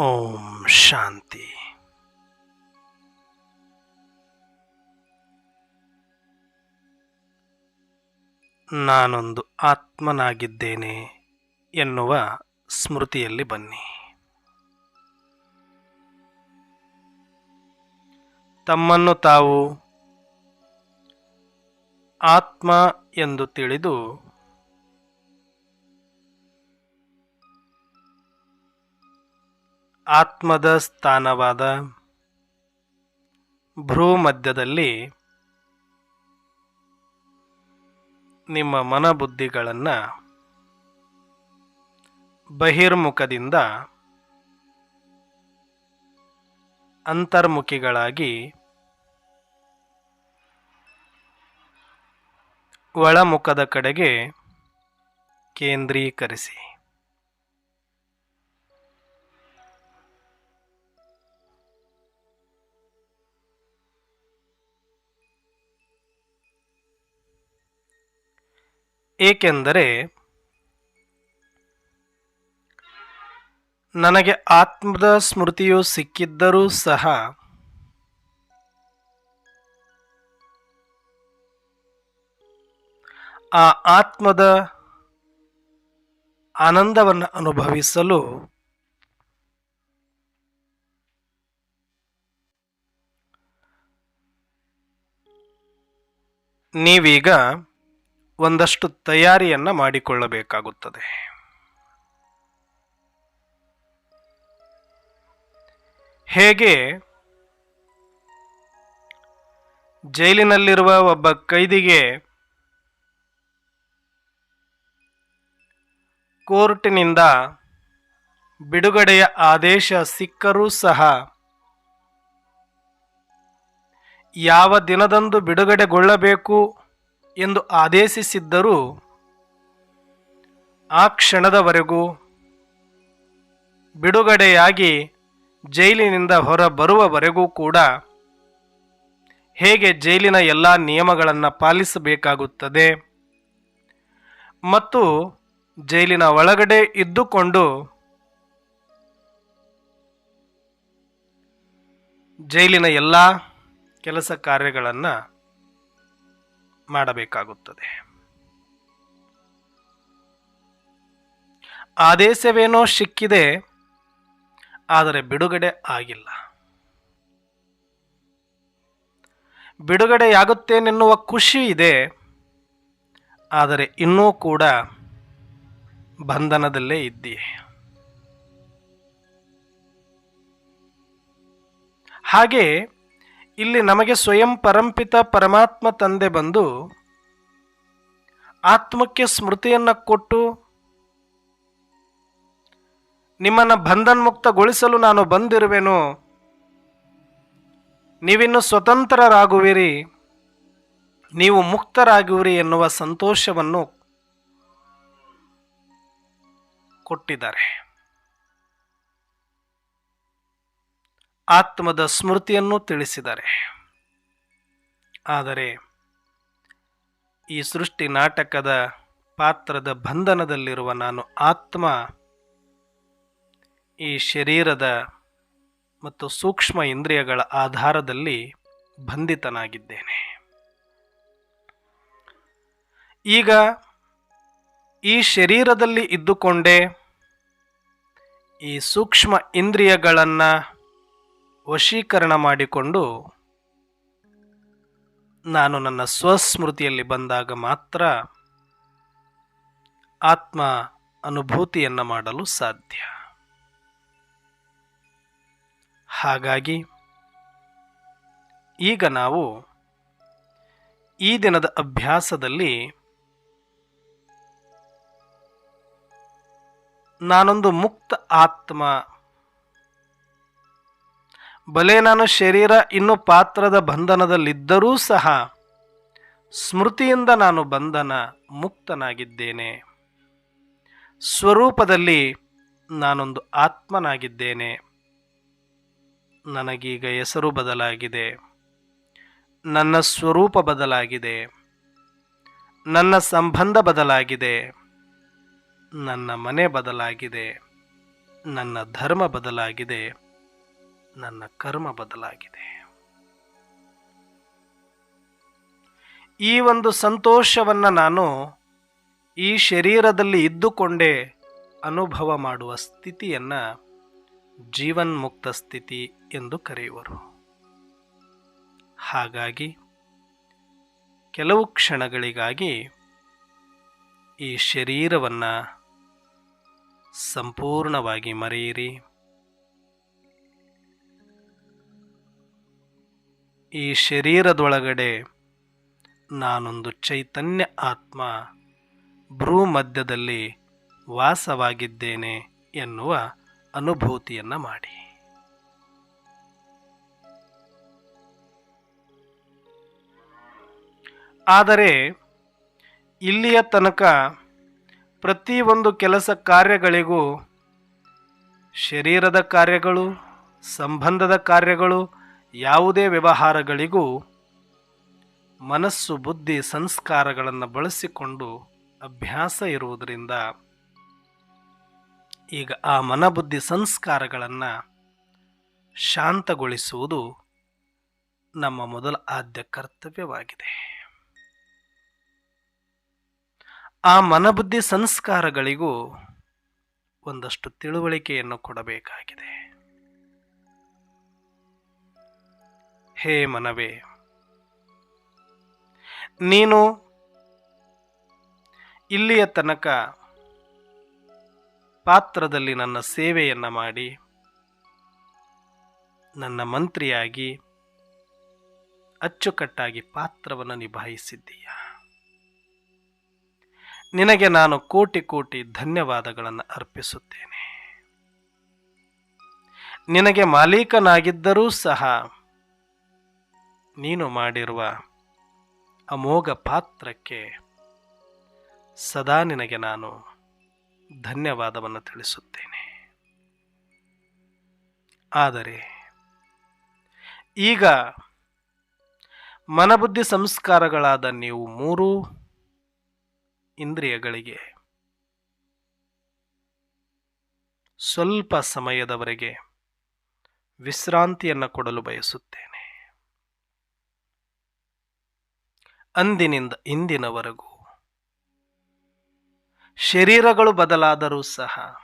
ಓಂ ಶಾಂತಿ. ನಾನೊಂದು ಆತ್ಮನಾಗಿದ್ದೇನೆ ಎನ್ನುವ ಸ್ಮೃತಿಯಲ್ಲಿ ಬನ್ನಿ. ತಮ್ಮನ್ನು ತಾವು ಆತ್ಮ ಎಂದು ತಿಳಿದು ಆತ್ಮದ ಸ್ಥಾನವಾದ ಭ್ರೂಮಧ್ಯದಲ್ಲಿ ನಿಮ್ಮ ಮನಬುದ್ಧಿಗಳನ್ನು ಬಹಿರ್ಮುಖದಿಂದ ಅಂತರ್ಮುಖಿಗಳಾಗಿ ಒಳಮುಖದ ಕಡೆಗೆ ಕೇಂದ್ರೀಕರಿಸಿ. ಏಕೆಂದರೆ ನನಗೆ ಆತ್ಮದ ಸ್ಮೃತಿಯು ಸಿಕ್ಕಿದ್ದರೂ ಸಹ ಆ ಆತ್ಮದ ಆನಂದವನ್ನು ಅನುಭವಿಸಲು ನೀವೀಗ ಒಂದಷ್ಟು ತಯಾರಿಯನ್ನು ಮಾಡಿಕೊಳ್ಳಬೇಕಾಗುತ್ತದೆ. ಹೇಗೆ? ಜೈಲಿನಲ್ಲಿರುವ ಒಬ್ಬ ಕೈದಿಗೆ ಕೋರ್ಟಿನಿಂದ ಬಿಡುಗಡೆಯ ಆದೇಶ ಸಿಕ್ಕರೂ ಸಹ ಯಾವ ದಿನದಂದು ಬಿಡುಗಡೆಗೊಳ್ಳಬೇಕು ಎಂದು ಆದೇಶಿಸಿದ್ದರೂ ಆ ಕ್ಷಣದವರೆಗೂ ಬಿಡುಗಡೆಯಾಗಿ ಜೈಲಿನಿಂದ ಹೊರಬರುವವರೆಗೂ ಕೂಡ ಹೇಗೆ ಜೈಲಿನ ಎಲ್ಲ ನಿಯಮಗಳನ್ನು ಪಾಲಿಸಬೇಕಾಗುತ್ತದೆ ಮತ್ತು ಜೈಲಿನ ಒಳಗಡೆ ಇದ್ದುಕೊಂಡು ಜೈಲಿನ ಎಲ್ಲ ಕೆಲಸ ಕಾರ್ಯಗಳನ್ನು ಮಾಡಬೇಕಾಗುತ್ತದೆ. ಆದೇಶವೇನೋ ಸಿಕ್ಕಿದೆ, ಆದರೆ ಬಿಡುಗಡೆ ಆಗಿಲ್ಲ. ಬಿಡುಗಡೆಯಾಗುತ್ತೇನೆನ್ನುವ ಖುಷಿ ಇದೆ, ಆದರೆ ಇನ್ನೂ ಕೂಡ ಬಂಧನದಲ್ಲೇ ಇದ್ದೀಯೆ. ಹಾಗೆ ಇಲ್ಲಿ ನಮಗೆ ಸ್ವಯಂ ಪರಂಪಿತ ಪರಮಾತ್ಮ ತಂದೆ ಬಂದು ಆತ್ಮಕ್ಕೆ ಸ್ಮೃತಿಯನ್ನು ಕೊಟ್ಟು ನಿಮ್ಮನ್ನು ಬಂಧನ್ಮುಕ್ತಗೊಳಿಸಲು ನಾನು ಬಂದಿರುವೆನು. ನೀವಿನ್ನು ಸ್ವತಂತ್ರರಾಗುವಿರಿ. ನೀವು ಮುಕ್ತರಾಗುವಿರಿ ಎನ್ನುವ ಸಂತೋಷವನ್ನು ಕೊಟ್ಟಿದ್ದಾರೆ. ಆತ್ಮದ ಸ್ಮೃತಿಯನ್ನು ತಿಳಿಸಿದ್ದಾರೆ. ಆದರೆ ಈ ಸೃಷ್ಟಿ ನಾಟಕದ ಪಾತ್ರದ ಬಂಧನದಲ್ಲಿರುವ ನಾನು ಆತ್ಮ, ಈ ಶರೀರದ ಮತ್ತು ಸೂಕ್ಷ್ಮ ಇಂದ್ರಿಯಗಳ ಆಧಾರದಲ್ಲಿ ಬಂಧಿತನಾಗಿದ್ದೇನೆ. ಈಗ ಈ ಶರೀರದಲ್ಲಿ ಇದ್ದುಕೊಂಡೇ ಈ ಸೂಕ್ಷ್ಮ ಇಂದ್ರಿಯಗಳನ್ನು ವಶೀಕರಣ ಮಾಡಿಕೊಂಡು ನಾನು ನನ್ನ ಸ್ವಸ್ಮೃತಿಯಲ್ಲಿ ಬಂದಾಗ ಮಾತ್ರ ಆತ್ಮ ಅನುಭೂತಿಯನ್ನು ಮಾಡಲು ಸಾಧ್ಯ. ಹಾಗಾಗಿ ಈಗ ನಾವು ಈ ದಿನದ ಅಭ್ಯಾಸದಲ್ಲಿ ನಾನೊಂದು ಮುಕ್ತ ಆತ್ಮ ಬಲೆ ನಾನು ಶರೀರ ಇನ್ನು ಪಾತ್ರದ ಬಂಧನದಲ್ಲಿದ್ದರೂ ಸಹ ಸ್ಮೃತಿಯಿಂದ ನಾನು ಬಂಧನ ಮುಕ್ತನಾಗಿದ್ದೇನೆ. ಸ್ವರೂಪದಲ್ಲಿ ನಾನೊಂದು ಆತ್ಮನಾಗಿದ್ದೇನೆ. ನನಗೀಗ ಹೆಸರು ಬದಲಾಗಿದೆ. ನನ್ನ ಸ್ವರೂಪ ಬದಲಾಗಿದೆ. ನನ್ನ ಸಂಬಂಧ ಬದಲಾಗಿದೆ. ನನ್ನ ಮನೆ ಬದಲಾಗಿದೆ. ನನ್ನ ಧರ್ಮ ಬದಲಾಗಿದೆ. ನನ್ನ ಕರ್ಮ ಬದಲಾಗಿದೆ. ಈ ಒಂದು ಸಂತೋಷವನ್ನು ನಾನು ಈ ಶರೀರದಲ್ಲಿ ಇದ್ದುಕೊಂಡೇ ಅನುಭವ ಮಾಡುವ ಸ್ಥಿತಿಯನ್ನು ಜೀವನ್ಮುಕ್ತ ಸ್ಥಿತಿ ಎಂದು ಕರೆಯುವರು. ಹಾಗಾಗಿ ಕೆಲವು ಕ್ಷಣಗಳಿಗಾಗಿ ಈ ಶರೀರವನ್ನು ಸಂಪೂರ್ಣವಾಗಿ ಮರೆಯಿರಿ. ಈ ಶರೀರದೊಳಗಡೆ ನಾನೊಂದು ಚೈತನ್ಯ ಆತ್ಮ ಭ್ರೂ ಮಧ್ಯದಲ್ಲಿ ವಾಸವಾಗಿದ್ದೇನೆ ಎನ್ನುವ ಅನುಭೂತಿಯನ್ನು ಮಾಡಿ. ಆದರೆ ಇಲ್ಲಿಯ ತನಕ ಪ್ರತಿಯೊಂದು ಕೆಲಸ ಕಾರ್ಯಗಳಿಗೂ ಶರೀರದ ಕಾರ್ಯಗಳು, ಸಂಬಂಧದ ಕಾರ್ಯಗಳು ಯಾವುದೇ ವ್ಯವಹಾರಗಳಿಗೂ ಮನಸ್ಸು, ಬುದ್ಧಿ, ಸಂಸ್ಕಾರಗಳನ್ನು ಬಳಸಿಕೊಂಡು ಅಭ್ಯಾಸ ಇರುವುದರಿಂದ ಈಗ ಆ ಮನಬುದ್ಧಿ ಸಂಸ್ಕಾರಗಳನ್ನು ಶಾಂತಗೊಳಿಸುವುದು ನಮ್ಮ ಮೊದಲ ಆದ್ಯ ಕರ್ತವ್ಯವಾಗಿದೆ. ಆ ಮನಬುದ್ಧಿ ಸಂಸ್ಕಾರಗಳಿಗೂ ಒಂದಷ್ಟು ತಿಳುವಳಿಕೆಯನ್ನು ಕೊಡಬೇಕಾಗಿದೆ. ಹೇ ಮನವೇ, ನೀನು ಇಲ್ಲಿಯ ತನಕ ಪಾತ್ರದಲ್ಲಿ ನನ್ನ ಸೇವೆಯನ್ನು ಮಾಡಿ, ನನ್ನ ಮಂತ್ರಿಯಾಗಿ ಅಚ್ಚುಕಟ್ಟಾಗಿ ಪಾತ್ರವನ್ನು ನಿಭಾಯಿಸಿದ್ದೀಯ? ನಿನಗೆ ನಾನು ಕೋಟಿ ಕೋಟಿ ಧನ್ಯವಾದಗಳನ್ನು ಅರ್ಪಿಸುತ್ತೇನೆ. ನಿನಗೆ ಮಾಲೀಕನಾಗಿದ್ದರೂ ಸಹ ನೀನು ಮಾಡಿರುವ ಅಮೋಘ ಪಾತ್ರಕ್ಕೆ ಸದಾ ನಿನಗೆ ನಾನು ಧನ್ಯವಾದವನ್ನು ತಿಳಿಸುತ್ತೇನೆ. ಆದರೆ ಈಗ ಮನಬುದ್ಧಿ ಸಂಸ್ಕಾರಗಳಾದ ನೀವು ಮೂರು ಇಂದ್ರಿಯಗಳಿಗೆ ಸ್ವಲ್ಪ ಸಮಯದವರೆಗೆ ವಿಶ್ರಾಂತಿಯನ್ನು ಕೊಡಲು ಬಯಸುತ್ತೇನೆ. ಅಂದಿನಿಂದ ಇಂದಿನವರೆಗೂ. ಶರೀರಗಳು ಬದಲಾದರೂ ಸಹ,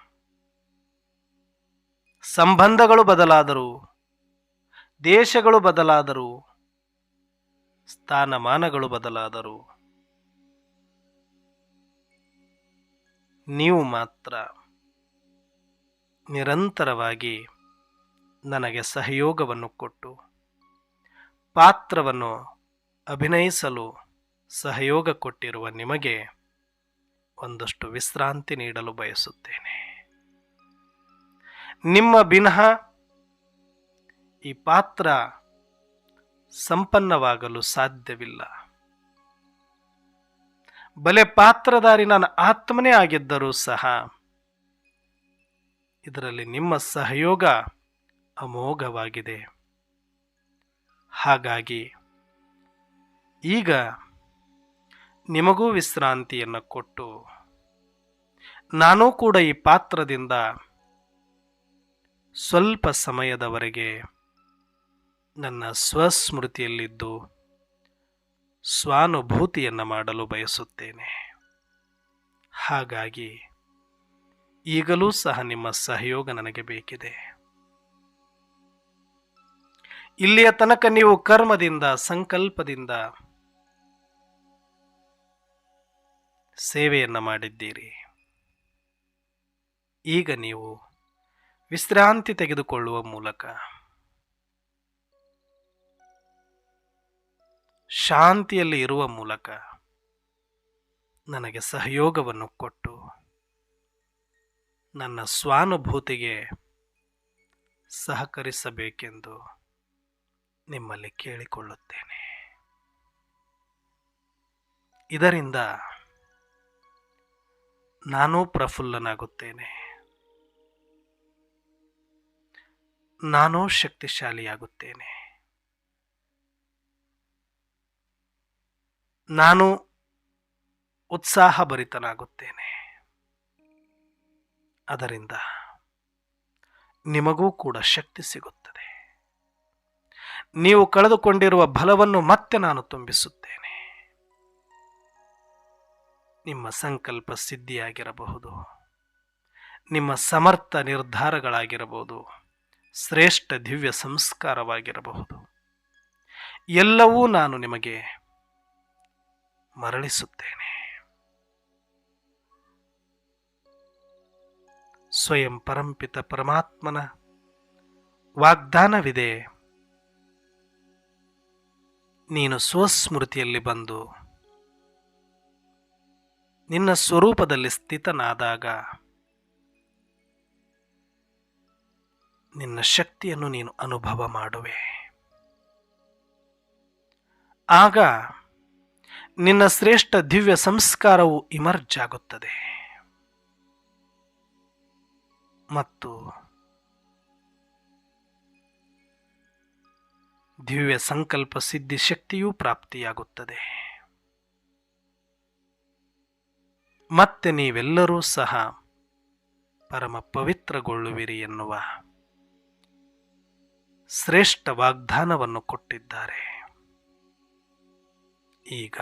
ಸಂಬಂಧಗಳು ಬದಲಾದರೂ, ದೇಶಗಳು ಬದಲಾದರೂ, ಸ್ಥಾನಮಾನಗಳು ಬದಲಾದರೂ, ನೀವು ಮಾತ್ರ ನಿರಂತರವಾಗಿ ನನಗೆ ಸಹಯೋಗವನ್ನು ಕೊಟ್ಟು, ಪಾತ್ರವನ್ನು ಅಭಿನಯಿಸಲು ಸಹಯೋಗ ಕೊಟ್ಟಿರುವ ನಿಮಗೆ ಒಂದಷ್ಟು ವಿಶ್ರಾಂತಿ ನೀಡಲು ಬಯಸುತ್ತೇನೆ. ನಿಮ್ಮ ಬಿನಃ ಈ ಪಾತ್ರ ಸಂಪನ್ನವಾಗಲು ಸಾಧ್ಯವಿಲ್ಲ. ಬಲೆ ಪಾತ್ರಧಾರಿ ನನ್ನ ಆತ್ಮನೇ ಆಗಿದ್ದರೂ ಸಹ ಇದರಲ್ಲಿ ನಿಮ್ಮ ಸಹಯೋಗ ಅಮೋಘವಾಗಿದೆ. ಹಾಗಾಗಿ ಈಗ ನಿಮಗೂ ವಿಶ್ರಾಂತಿಯನ್ನು ಕೊಟ್ಟು ನಾನೂ ಕೂಡ ಈ ಪಾತ್ರದಿಂದ ಸ್ವಲ್ಪ ಸಮಯದವರೆಗೆ ನನ್ನ ಸ್ವಸ್ಮೃತಿಯಲ್ಲಿದ್ದು ಸ್ವಾನುಭೂತಿಯನ್ನು ಮಾಡಲು ಬಯಸುತ್ತೇನೆ. ಹಾಗಾಗಿ ಈಗಲೂ ಸಹ ನಿಮ್ಮ ಸಹಯೋಗ ನನಗೆ ಬೇಕಿದೆ. ಇಲ್ಲಿಯ ತನಕ ನೀವು ಕರ್ಮದಿಂದ, ಸಂಕಲ್ಪದಿಂದ ಸೇವೆಯನ್ನು ಮಾಡಿದ್ದೀರಿ. ಈಗ ನೀವು ವಿಶ್ರಾಂತಿ ತೆಗೆದುಕೊಳ್ಳುವ ಮೂಲಕ ಶಾಂತಿಯಲ್ಲಿ ಇರುವ ಮೂಲಕ ನನಗೆ ಸಹಯೋಗವನ್ನು ಕೊಟ್ಟು ನನ್ನ ಸ್ವಾನುಭೂತಿಗೆ ಸಹಕರಿಸಬೇಕೆಂದು ನಿಮ್ಮಲ್ಲಿ ಕೇಳಿಕೊಳ್ಳುತ್ತೇನೆ. ಇದರಿಂದ ನಾನೂ ಪ್ರಫುಲ್ಲನಾಗುತ್ತೇನೆ. ನಾನೂ ಶಕ್ತಿಶಾಲಿಯಾಗುತ್ತೇನೆ. ನಾನು ಉತ್ಸಾಹಭರಿತನಾಗುತ್ತೇನೆ. ಅದರಿಂದ ನಿಮಗೂ ಕೂಡ ಶಕ್ತಿ ಸಿಗುತ್ತದೆ. ನೀವು ಕಳೆದುಕೊಂಡಿರುವ ಬಲವನ್ನು ಮತ್ತೆ ನಾನು ತುಂಬಿಸುತ್ತೇನೆ. ನಿಮ್ಮ ಸಂಕಲ್ಪ ಸಿದ್ಧಿಯಾಗಿರಬಹುದು. ನಿಮ್ಮ ಸಮರ್ಥ ನಿರ್ಧಾರಗಳಾಗಿರಬಹುದು. ಶ್ರೇಷ್ಠ ದಿವ್ಯ ಸಂಸ್ಕಾರವಾಗಿರಬಹುದು. ಎಲ್ಲವೂ ನಾನು ನಿಮಗೆ ಮರಳಿಸುತ್ತೇನೆ. ಸ್ವಯಂ ಪರಂಪಿತ ಪರಮಾತ್ಮನ ವಾಗ್ದಾನವಿದೆ. ನೀನು ಸ್ವಸ್ಮೃತಿಯಲ್ಲಿ ಬಂದು ನಿನ್ನ ಸ್ವರೂಪದಲ್ಲಿ ಸ್ಥಿತನಾದಾಗ ನಿನ್ನ ಶಕ್ತಿಯನ್ನು ನೀನು ಅನುಭವ ಮಾಡುವೆ. ಆಗ ನಿನ್ನ ಶ್ರೇಷ್ಠ ದಿವ್ಯ ಸಂಸ್ಕಾರವು ಇಮರ್ಜ್ ಆಗುತ್ತದೆ. ಮತ್ತು ದಿವ್ಯ ಸಂಕಲ್ಪ ಸಿದ್ಧಿ ಶಕ್ತಿಯೂ ಪ್ರಾಪ್ತಿಯಾಗುತ್ತದೆ. ಮತ್ತೆ ನೀವೆಲ್ಲರೂ ಸಹ ಪರಮ ಪವಿತ್ರಗೊಳ್ಳುವಿರಿ ಎನ್ನುವ ಶ್ರೇಷ್ಠ ವಾಗ್ದಾನವನ್ನು ಕೊಟ್ಟಿದ್ದಾರೆ. ಈಗ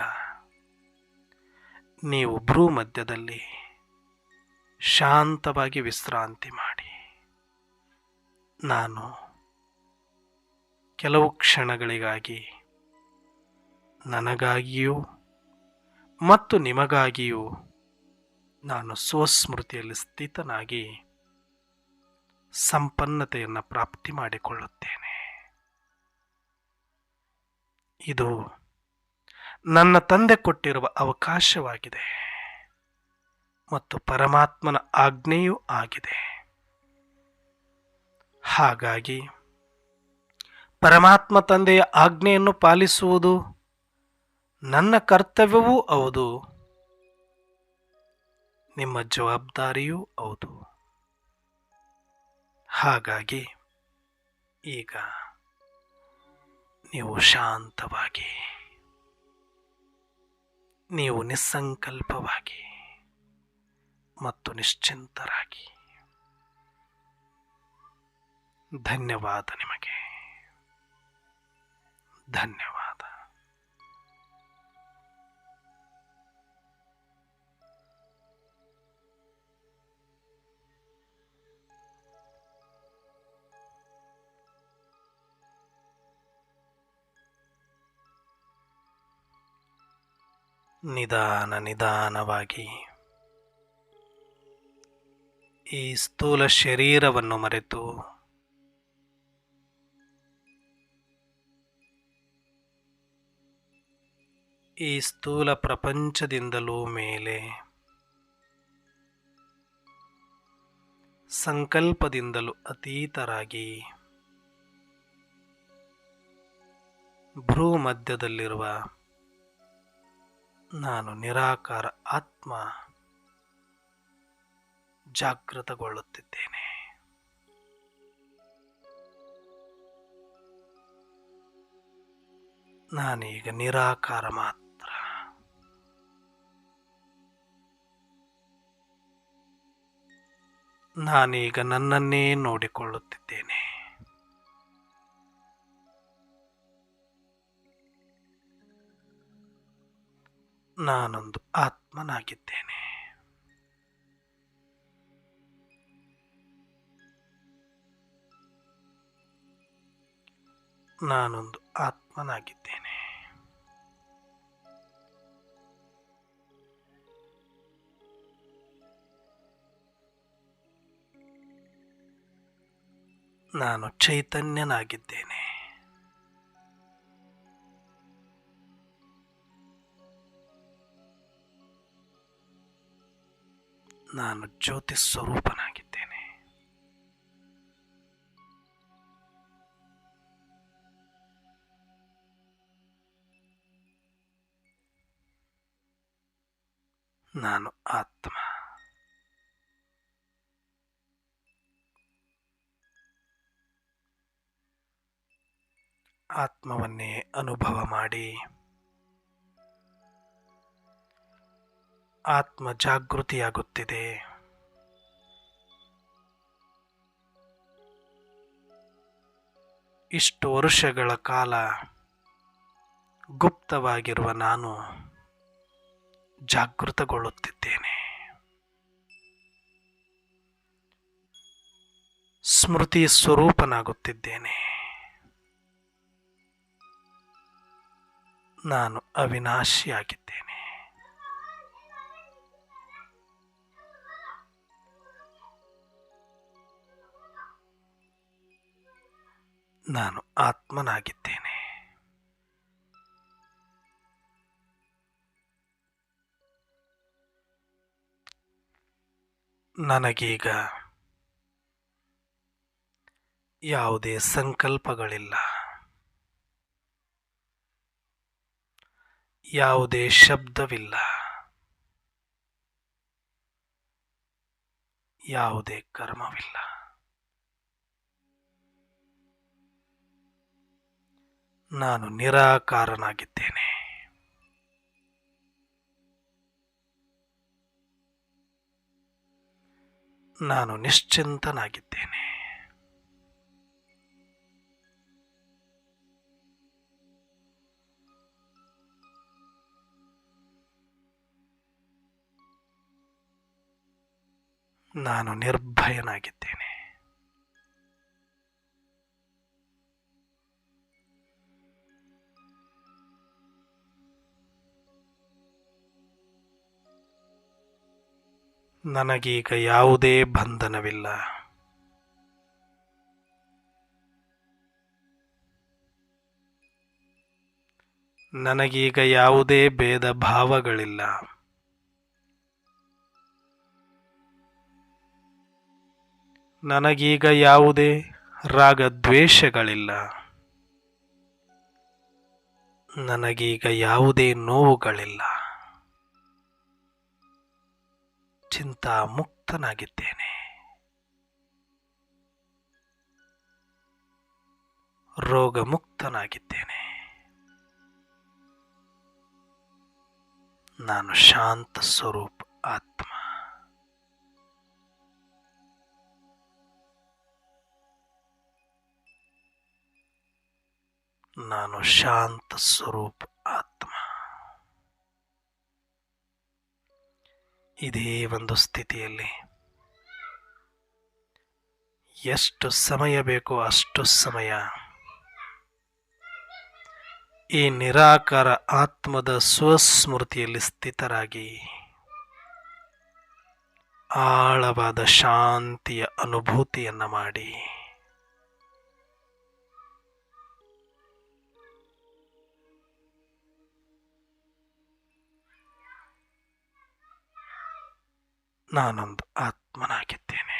ನೀವು ಭ್ರೂ ಮಧ್ಯದಲ್ಲಿ ಶಾಂತವಾಗಿ ವಿಶ್ರಾಂತಿ ಮಾಡಿ. ನಾನು ಕೆಲವು ಕ್ಷಣಗಳಿಗಾಗಿ ನನಗಾಗಿಯೂ ಮತ್ತು ನಿಮಗಾಗಿಯೂ ನಾನು ಸ್ವಸ್ಮೃತಿಯಲ್ಲಿ ಸ್ಥಿತನಾಗಿ ಸಂಪನ್ನತೆಯನ್ನು ಪ್ರಾಪ್ತಿ ಮಾಡಿಕೊಳ್ಳುತ್ತೇನೆ. ಇದು ನನ್ನ ತಂದೆ ಕೊಟ್ಟಿರುವ ಅವಕಾಶವಾಗಿದೆ ಮತ್ತು ಪರಮಾತ್ಮನ ಆಜ್ಞೆಯೂ ಆಗಿದೆ. ಹಾಗಾಗಿ ಪರಮಾತ್ಮ ತಂದೆಯ ಆಜ್ಞೆಯನ್ನು ಪಾಲಿಸುವುದು ನನ್ನ ಕರ್ತವ್ಯವೂ ಹೌದು. ನಿಮ್ಮ ಜವಾಬ್ದಾರಿಯೂ ಹೌದು. ಹಾಗಾಗಿ ಈಗ ನೀವು ಶಾಂತವಾಗಿ ನೀವು ನಿಸ್ಸಂಕಲ್ಪವಾಗಿ ಮತ್ತು ನಿಶ್ಚಿಂತರಾಗಿ ಧನ್ಯವಾದ ನಿಮಗೆ. ಧನ್ಯವಾದ. ನಿಧಾನ ನಿಧಾನವಾಗಿ. ಈ ಸ್ಥೂಲ ಶರೀರವನ್ನು ಮರೆತು ಈ ಸ್ಥೂಲ ಪ್ರಪಂಚದಿಂದಲೂ ಮೇಲೆ ಸಂಕಲ್ಪದಿಂದಲೂ ಅತೀತರಾಗಿ ಭ್ರೂ ಮಧ್ಯದಲ್ಲಿರುವ ನಾನು ನಿರಾಕಾರ ಆತ್ಮ ಜಾಗೃತಗೊಳ್ಳುತ್ತಿದ್ದೇನೆ. ನಾನೀಗ ನಿರಾಕಾರ ಮಾತ್ರ. ನಾನೀಗ ನನ್ನನ್ನೇ ನೋಡಿಕೊಳ್ಳುತ್ತಿದ್ದೇನೆ. ನಾನೊಂದು ಆತ್ಮನಾಗಿದ್ದೇನೆ. ನಾನೊಂದು ಆತ್ಮನಾಗಿದ್ದೇನೆ. ನಾನು ಚೈತನ್ಯನಾಗಿದ್ದೇನೆ. ನಾನು ಜ್ಯೋತಿ ಸ್ವರೂಪನಾಗಿದ್ದೇನೆ. ನಾನು ಆತ್ಮ. ಆತ್ಮವನ್ನೇ ಅನುಭವ ಮಾಡಿ ಆತ್ಮ ಜಾಗೃತಿಯಾಗುತ್ತಿದೆ ಇಷ್ಟು ವರ್ಷಗಳ ಕಾಲ ಗುಪ್ತವಾಗಿರುವ ನಾನು ಜಾಗೃತಗೊಳ್ಳುತ್ತಿದ್ದೇನೆ. ಸ್ಮೃತಿ ಸ್ವರೂಪನಾಗುತ್ತಿದ್ದೇನೆ. ನಾನು ಅವಿನಾಶಿಯಾಗಿದ್ದೇನೆ. ನಾನು ಆತ್ಮನಾಗಿದ್ದೇನೆ. ನನಗೀಗ ಯಾವುದೇ ಸಂಕಲ್ಪಗಳಿಲ್ಲ. ಯಾವುದೇ ಶಬ್ದವಿಲ್ಲ. ಯಾವುದೇ ಕರ್ಮವಿಲ್ಲ. ನಾನು ನಿರಾಕಾರನಾಗಿದ್ದೇನೆ. ನಾನು ನಿಶ್ಚಿಂತನಾಗಿದ್ದೇನೆ. ನಾನು ನಿರ್ಭಯನಾಗಿದ್ದೇನೆ. ನನಗೀಗ ಯಾವುದೇ ಬಂಧನವಿಲ್ಲ. ನನಗೀಗ ಯಾವುದೇ ಭೇದ ಭಾವಗಳಿಲ್ಲ. ನನಗೀಗ ಯಾವುದೇ ರಾಗದ್ವೇಷಗಳಿಲ್ಲ. ನನಗೀಗ ಯಾವುದೇ ನೋವುಗಳಿಲ್ಲ. ಚಿಂತಾ ಮುಕ್ತನಾಗಿದ್ದೇನೆ. ರೋಗ ಮುಕ್ತನಾಗಿದ್ದೇನೆ ನಾನು ಶಾಂತ ಸ್ವರೂಪ ಆತ್ಮ. ನಾನು ಶಾಂತ ಸ್ವರೂಪ ಇದೇ ಒಂದು ಸ್ಥಿತಿಯಲ್ಲಿ. ಎಷ್ಟು ಸಮಯ ಬೇಕೋ ಅಷ್ಟು ಸಮಯ. ಈ ನಿರಾಕಾರ ಆತ್ಮದ ಸ್ವಸ್ಮೃತಿಯಲ್ಲಿ ಸ್ಥಿತರಾಗಿ ಆಳವಾದ ಶಾಂತಿಯ ಅನುಭೂತಿಯನ್ನು ಮಾಡಿ. ನಾನೊಂದು ಆತ್ಮನಾಗಿದ್ದೇನೆ.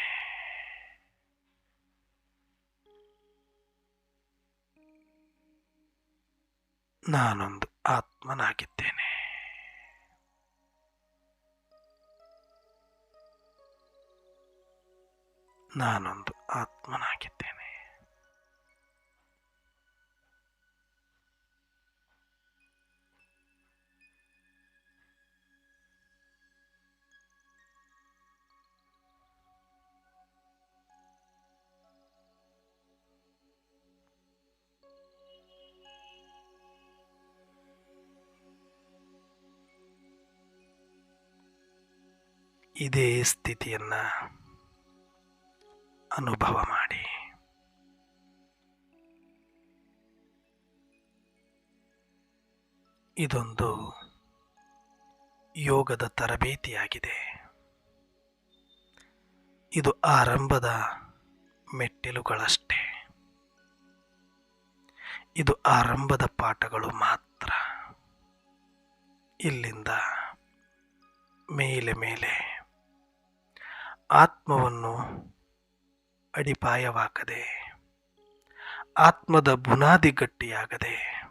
ನಾನೊಂದು ಆತ್ಮನಾಗಿದ್ದೇನೆ. ನಾನೊಂದು ಆತ್ಮನಾಗಿದ್ದೇನೆ ಇದೇ ಸ್ಥಿತಿಯನ್ನು ಅನುಭವ ಮಾಡಿ. ಇದೊಂದು ಯೋಗದ ತರಬೇತಿಯಾಗಿದೆ. ಇದು ಆರಂಭದ ಮೆಟ್ಟಿಲುಗಳಷ್ಟೇ. ಇದು ಆರಂಭದ ಪಾಠಗಳು ಮಾತ್ರ. ಇಲ್ಲಿಂದ ಮೇಲೆ ಮೇಲೆ ಆತ್ಮವನ್ನು ಅಡಿಪಾಯವಾಗದೆ, ಆತ್ಮದ ಬುನಾದಿ ಗಟ್ಟಿಯಾಗದೆ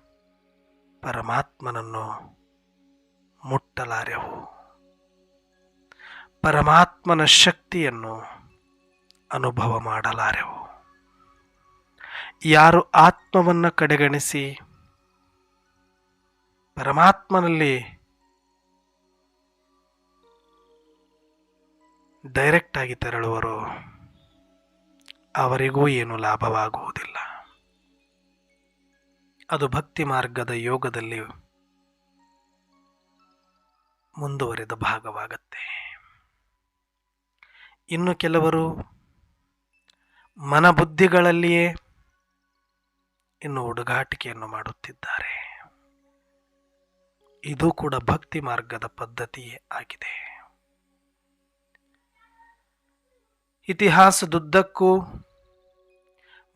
ಪರಮಾತ್ಮನನ್ನು ಮುಟ್ಟಲಾರೆವು. ಪರಮಾತ್ಮನ ಶಕ್ತಿಯನ್ನು ಅನುಭವ ಮಾಡಲಾರೆವು. ಯಾರು ಆತ್ಮವನ್ನು ಕಡೆಗಣಿಸಿ ಪರಮಾತ್ಮನಲ್ಲಿ ಡೈರೆಕ್ಟ್ ಆಗಿ ತೆರಳುವರು. ಅವರಿಗೂ ಏನು ಲಾಭವಾಗುವುದಿಲ್ಲ. ಅದು ಭಕ್ತಿ ಮಾರ್ಗದ ಯೋಗದಲ್ಲಿ ಮುಂದುವರೆದ ಭಾಗವಾಗತ್ತೆ. ಇನ್ನು ಕೆಲವರು ಮನಬುದ್ಧಿಗಳಲ್ಲಿಯೇ ಇನ್ನು ಹುಡುಗಾಟಿಕೆಯನ್ನು ಮಾಡುತ್ತಿದ್ದಾರೆ. ಇದು ಕೂಡ ಭಕ್ತಿ ಮಾರ್ಗದ ಪದ್ಧತಿಯೇ ಆಗಿದೆ. ಇತಿಹಾಸದುದ್ದಕ್ಕೂ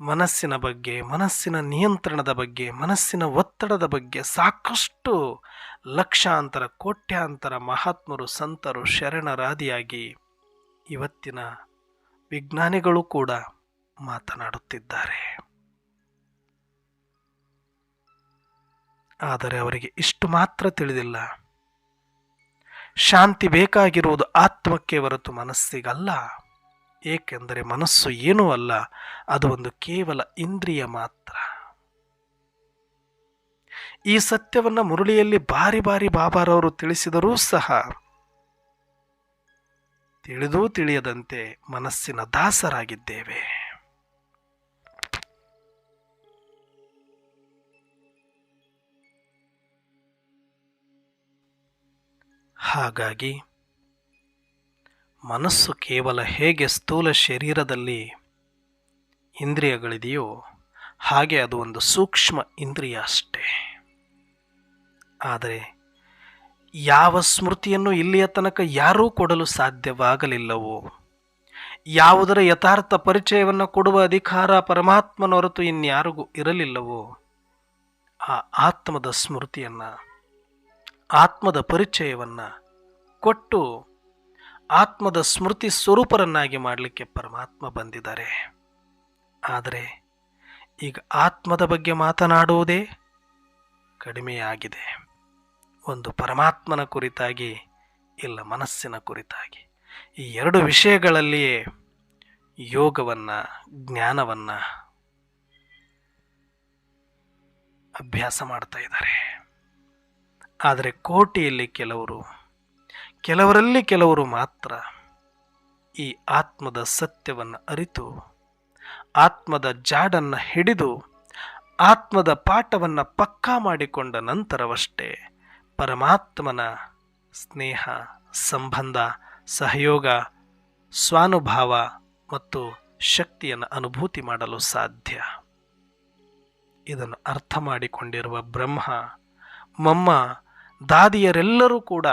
ಮನಸ್ಸಿನ ಬಗ್ಗೆ, ಮನಸ್ಸಿನ ನಿಯಂತ್ರಣದ ಬಗ್ಗೆ, ಮನಸ್ಸಿನ ಒತ್ತಡದ ಬಗ್ಗೆ ಸಾಕಷ್ಟು ಲಕ್ಷಾಂತರ, ಕೋಟ್ಯಾಂತರ ಮಹಾತ್ಮರು, ಸಂತರು, ಶರಣರಾದಿಯಾಗಿ ಇವತ್ತಿನ ವಿಜ್ಞಾನಿಗಳು ಕೂಡ ಮಾತನಾಡುತ್ತಿದ್ದಾರೆ. ಆದರೆ ಅವರಿಗೆ ಇಷ್ಟು ಮಾತ್ರ ತಿಳಿದಿಲ್ಲ. ಶಾಂತಿ ಬೇಕಾಗಿರುವುದು ಆತ್ಮಕ್ಕೆ ಹೊರತು ಮನಸ್ಸಿಗಲ್ಲ. ಏಕೆಂದರೆ ಮನಸ್ಸು ಏನೂ ಅಲ್ಲ, ಅದು ಒಂದು ಕೇವಲ ಇಂದ್ರಿಯ ಮಾತ್ರ. ಈ ಸತ್ಯವನ್ನು ಮುರಳಿಯಲ್ಲಿ ಬಾರಿ ಬಾರಿ ಬಾಬಾರವರು ತಿಳಿಸಿದರೂ ಸಹ, ತಿಳಿದೂ ತಿಳಿಯದಂತೆ ಮನಸ್ಸಿನ ದಾಸರಾಗಿದ್ದೇವೆ. ಹಾಗಾಗಿ ಮನಸ್ಸು ಕೇವಲ ಹೇಗೆ ಸ್ಥೂಲ ಶರೀರದಲ್ಲಿ ಇಂದ್ರಿಯಗಳಿದೆಯೋ ಹಾಗೆ ಅದು ಒಂದು ಸೂಕ್ಷ್ಮ ಇಂದ್ರಿಯ ಅಷ್ಟೇ. ಆದರೆ ಯಾವ ಸ್ಮೃತಿಯನ್ನು ಇಲ್ಲಿಯ ತನಕ ಯಾರೂ ಕೊಡಲು ಸಾಧ್ಯವಾಗಲಿಲ್ಲವೋ, ಯಾವುದರ ಯಥಾರ್ಥ ಪರಿಚಯವನ್ನು ಕೊಡುವ ಅಧಿಕಾರ ಪರಮಾತ್ಮನ ಹೊರತು ಇನ್ಯಾರಿಗೂ ಇರಲಿಲ್ಲವೋ, ಆ ಆತ್ಮದ ಸ್ಮೃತಿಯನ್ನು, ಆತ್ಮದ ಪರಿಚಯವನ್ನು ಕೊಟ್ಟು ಆತ್ಮದ ಸ್ಮೃತಿ ಸ್ವರೂಪರನ್ನಾಗಿ ಮಾಡಲಿಕ್ಕೆ ಪರಮಾತ್ಮ ಬಂದಿದ್ದಾರೆ. ಆದರೆ ಈಗ ಆತ್ಮದ ಬಗ್ಗೆ ಮಾತನಾಡುವುದೇ ಕಡಿಮೆಯಾಗಿದೆ. ಒಂದು ಪರಮಾತ್ಮನ ಕುರಿತಾಗಿ ಇಲ್ಲ, ಮನಸ್ಸಿನ ಕುರಿತಾಗಿ. ಈ ಎರಡು ವಿಷಯಗಳಲ್ಲಿಯೇ ಯೋಗವನ್ನು, ಜ್ಞಾನವನ್ನು ಅಭ್ಯಾಸ ಮಾಡ್ತಾ ಇದ್ದಾರೆ. ಆದರೆ ಕೋಟಿಯಲ್ಲಿ ಕೆಲವರು ಕೆಲವರಲ್ಲಿ ಕೆಲವರು ಮಾತ್ರ ಈ ಆತ್ಮದ ಸತ್ಯವನ್ನು ಅರಿತು, ಆತ್ಮದ ಜಾಡನ್ನು ಹಿಡಿದು, ಆತ್ಮದ ಪಾಠವನ್ನು ಪಕ್ಕಾ ಮಾಡಿಕೊಂಡ ನಂತರವಷ್ಟೇ ಪರಮಾತ್ಮನ ಸ್ನೇಹ, ಸಂಬಂಧ, ಸಹಯೋಗ, ಸ್ವಾನುಭಾವ ಮತ್ತು ಶಕ್ತಿಯನ್ನು ಅನುಭೂತಿ ಮಾಡಲು ಸಾಧ್ಯ. ಇದನ್ನು ಅರ್ಥ ಮಾಡಿಕೊಂಡಿರುವ ಬ್ರಹ್ಮ, ಮಮ್ಮ, ದಾದಿಯರೆಲ್ಲರೂ ಕೂಡ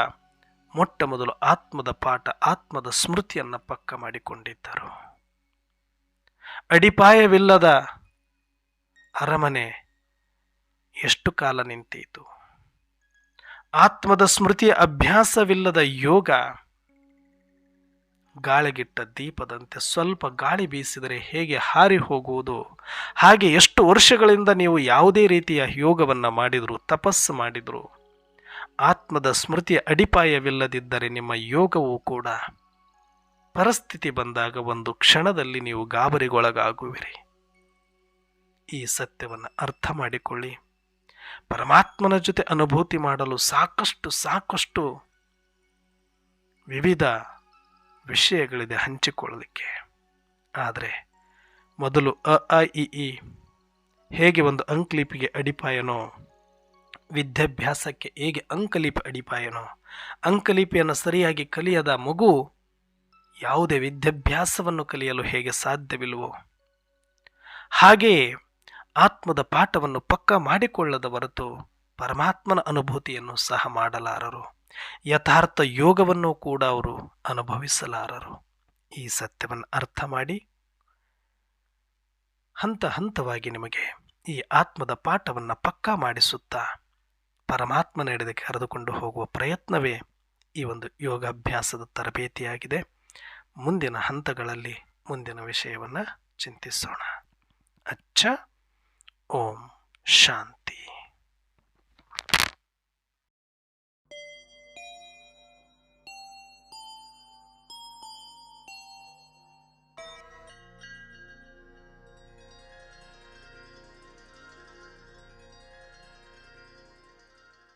ಮೊಟ್ಟ ಮೊದಲು ಆತ್ಮದ ಪಾಠ, ಆತ್ಮದ ಸ್ಮೃತಿಯನ್ನು ಪಕ್ಕ ಮಾಡಿಕೊಂಡಿದ್ದರು. ಅಡಿಪಾಯವಿಲ್ಲದ ಅರಮನೆ ಎಷ್ಟು ಕಾಲ ನಿಂತಿತು? ಆತ್ಮದ ಸ್ಮೃತಿಯ ಅಭ್ಯಾಸವಿಲ್ಲದ ಯೋಗ ಗಾಳಿಗಿಟ್ಟ ದೀಪದಂತೆ ಸ್ವಲ್ಪ ಗಾಳಿ ಬೀಸಿದರೆ ಹೇಗೆ ಹಾರಿ ಹೋಗುವುದು? ಹಾಗೆ ಎಷ್ಟು ವರ್ಷಗಳಿಂದ ನೀವು ಯಾವುದೇ ರೀತಿಯ ಯೋಗವನ್ನು ಮಾಡಿದರೂ, ತಪಸ್ಸು ಮಾಡಿದರು? ಆತ್ಮದ ಸ್ಮೃತಿಯ ಅಡಿಪಾಯವಿಲ್ಲದಿದ್ದರೆ ನಿಮ್ಮ ಯೋಗವು ಕೂಡ. ಪರಿಸ್ಥಿತಿ ಬಂದಾಗ ಒಂದು ಕ್ಷಣದಲ್ಲಿ ನೀವು ಗಾಬರಿಗೊಳಗಾಗುವಿರಿ. ಈ ಸತ್ಯವನ್ನು ಅರ್ಥ ಮಾಡಿಕೊಳ್ಳಿ. ಪರಮಾತ್ಮನ ಜೊತೆ ಅನುಭೂತಿ ಮಾಡಲು ಸಾಕಷ್ಟು ಸಾಕಷ್ಟು ವಿವಿಧ ವಿಷಯಗಳಿದೆ ಹಂಚಿಕೊಳ್ಳಲಿಕ್ಕೆ. ಆದರೆ ಮೊದಲು ಅ ಇ ಹೇಗೆ ಒಂದು ಅಂಕ್ಲಿಪಿಗೆ ಅಡಿಪಾಯನೋ ವಿದ್ಯಾಭ್ಯಾಸಕ್ಕೆ ಹೇಗೆ ಅಂಕಲಿಪಿ ಅಡಿಪಾಯನೋ, ಅಂಕಲಿಪಿಯನ್ನು ಸರಿಯಾಗಿ ಕಲಿಯದ ಮಗು ಯಾವುದೇ ವಿದ್ಯಾಭ್ಯಾಸವನ್ನು ಕಲಿಯಲು ಹೇಗೆ ಸಾಧ್ಯವಿಲ್ವೋ ಹಾಗೆಯೇ ಆತ್ಮದ ಪಾಠವನ್ನು ಪಕ್ಕ ಮಾಡಿಕೊಳ್ಳದ ಹೊರತು ಪರಮಾತ್ಮನ ಅನುಭೂತಿಯನ್ನು ಸಹ ಮಾಡಲಾರರು. ಯಥಾರ್ಥ ಯೋಗವನ್ನು ಕೂಡ ಅವರು ಅನುಭವಿಸಲಾರರು. ಈ ಸತ್ಯವನ್ನು ಅರ್ಥ ಮಾಡಿ ಹಂತ ಹಂತವಾಗಿ ನಿಮಗೆ ಈ ಆತ್ಮದ ಪಾಠವನ್ನು ಪಕ್ಕಾ ಮಾಡಿಸುತ್ತಾ ಪರಮಾತ್ಮನೆಡೆಗೆ ಕರೆದುಕೊಂಡು ಹೋಗುವ ಪ್ರಯತ್ನವೇ ಈ ಒಂದು ಯೋಗಾಭ್ಯಾಸದ ತರಬೇತಿಯಾಗಿದೆ. ಮುಂದಿನ ಹಂತಗಳಲ್ಲಿ ಮುಂದಿನ ವಿಷಯವನ್ನು ಚಿಂತಿಸೋಣ. ಅಚ್ಚ, ಓಂ, ಶಾಂತಿ.